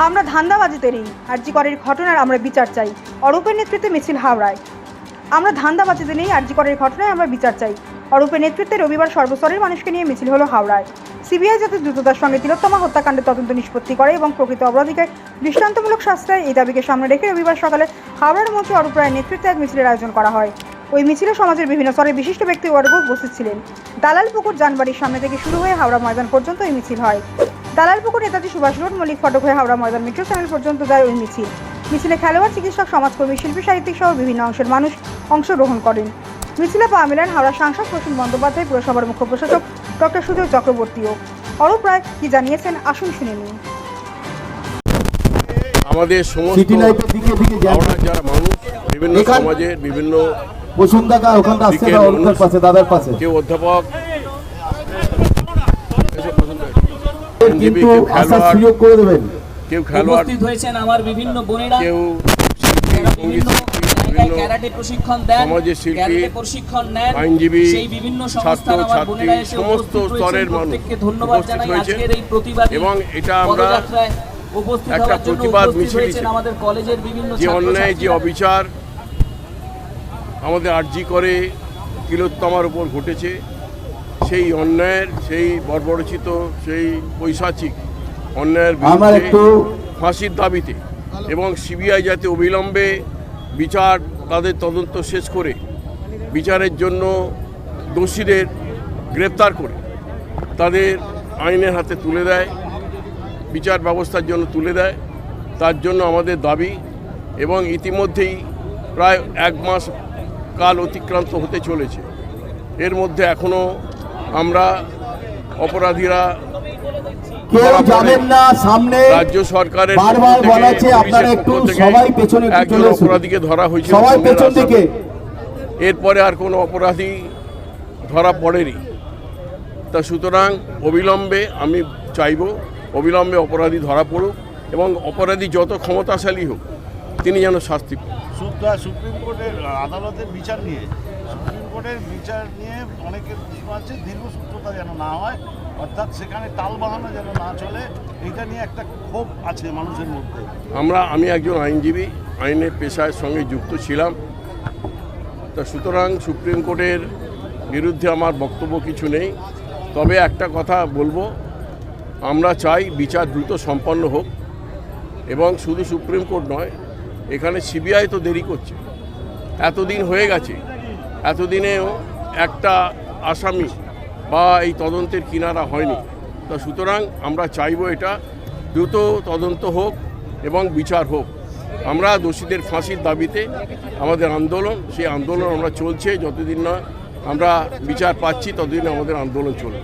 আমরা ধান্দাবাজিতে নেই আরজি করের ঘটনার আমরা বিচার চাই। অরূপের নেতৃত্বে মিছিল হাওড়ায়। আমরা ধান্দাবাজিতে নেই আরজি করের ঘটনায় আমরা বিচার চাই। অরূপের নেতৃত্বে রবিবার সর্বস্তরের মানুষকে নিয়ে মিছিল হলো হাওড়ায়। সিবিআই যাতে দ্রুততার সঙ্গে তিলোত্তমা হত্যাকাণ্ডের তদন্ত নিষ্পত্তি করে এবং প্রকৃত অপরাধীকে দৃষ্টান্তমূলক শাস্ত্রায় এই দাবিকে সামনে রেখে রবিবার সকালে হাওড়ার মঞ্চে অরূপ রায়ের নেতৃত্বে এক মিছিলের আয়োজন করা হয়। ওই মিছিলে সমাজের বিভিন্ন স্তরের বিশিষ্ট ব্যক্তিবর্গ উপস্থিত ছিলেন। দালাল পুকুর যানবাড়ির সামনে থেকে শুরু হয়ে হাওড়া ময়দান পর্যন্ত এই মিছিল হয়। দালালপুকুর নেতাজি সুভাষ রোড মল্লিক ফটক হয়ে হাওড়া ময়দান মেট্রো চ্যানেল পর্যন্ত যায় ওই মিছিল। মিছিলে খেলোয়াড় চিকিৎসক সমাজকর্মী শিল্পী সাহিত্যিক সহ বিভিন্ন অংশের মানুষ অংশগ্রহণ করেন। মিছিলে পা মেলেন হাওড়া সাংসদ প্রসূন বন্দ্যোপাধ্যায় পুরসভার মুখ্য প্রশাসক ডক্টর সুজয় চক্রবর্তীও। অরূপ রায় কি জানিয়েছেন আসুন শুনে নিন আমাদের সমস্ত হাওড়ার যারা মানুষ বিভিন্ন সমাজের বিভিন্ন ওখানটা আসছে দাদার পাশে। কেউ অধ্যাপক এসব পছন্দ হয়। আইনজীবী, কিন্তু আসার সুযোগ করে দেবেন। কেউ খেলোয়াড় উপস্থিত হয়েছেন আমার বিভিন্ন বোনেরা। কেউ বিভিন্ন শিল্পী, জায়গায় বিভিন্ন ক্যারাটে প্রশিক্ষণ দেন ক্যারাটে প্রশিক্ষণ নেন আইনজীবী, সেই বিভিন্ন সংস্থার আমার বোনেরা এসে সমস্ত স্তরের মানুষ ধন্যবাদ জানাই আজকের এই প্রতিবাদী এবং এটা আমরা পদযাত্রায় উপস্থিত একটা প্রতিবাদ মিছিল আমাদের কলেজের বিভিন্ন যে অন্যায় যে অবিচার আমাদের আর্জি করে তিলোত্তমার উপর ঘটেছে। সেই অন্যায়ের সেই বর্বরচিত সেই পৈশাচিক অন্যায়ের আমার বিরুদ্ধে একটু ফাঁসির দাবিতে এবং সিবিআই যাতে অবিলম্বে বিচার তাদের তদন্ত শেষ করে বিচারের জন্য দোষীদের গ্রেপ্তার করে তাদের আইনের হাতে তুলে দেয় বিচার ব্যবস্থার জন্য তুলে দেয় তার জন্য আমাদের দাবি এবং ইতিমধ্যেই প্রায় এক মাস কাল অতিক্রান্ত হতে চলেছে। এর মধ্যে এখনও আমরা অপরাধীরা কেউ যাবেন না সামনে রাজ্য সরকারের বারবার বলা আপনারা একটু সবাই পেছনে একটু একজন চলে অপরাধীকে ধরা হয়েছে সবাই পেছন এরপরে আর কোনো অপরাধী ধরা পড়েনি। তা সুতরাং অবিলম্বে আমি চাইব অবিলম্বে অপরাধী ধরা পড়ুক এবং অপরাধী যত ক্ষমতাশালী হোক তিনি যেন শাস্তি পান। সুপ্রিম কোর্টের আদালতের বিচার নিয়ে কোর্টের বিচার নিয়ে অনেকের প্রশ্ন আছে দীর্ঘসূত্রতা যেন না হয়, অর্থাৎ সেখানে তাল বাহানো যেন না চলে এটা নিয়ে একটা ক্ষোভ আছে মানুষের মধ্যে। আমরা, আমি একজন আইনজীবী, আইনের পেশার সঙ্গে যুক্ত ছিলাম। তা সুতরাং সুপ্রিম কোর্টের বিরুদ্ধে আমার বক্তব্য কিছু নেই। তবে একটা কথা বলব, আমরা চাই বিচার দ্রুত সম্পন্ন হোক, এবং শুধু সুপ্রিম কোর্ট নয়, এখানে সিবিআই তো দেরি করছে। এতদিন হয়ে গেছে এতদিনেও একটা আসামি বা এই তদন্তের কিনারা হয়নি। তো সুতরাং আমরা চাইব এটা দ্রুত তদন্ত হোক এবং বিচার হোক। আমরা দোষীদের ফাঁসির দাবিতে আমাদের আন্দোলন, সেই আন্দোলন আমরা চলছে, যতদিন না আমরা বিচার পাচ্ছি, ততদিন আমাদের আন্দোলন চলবে।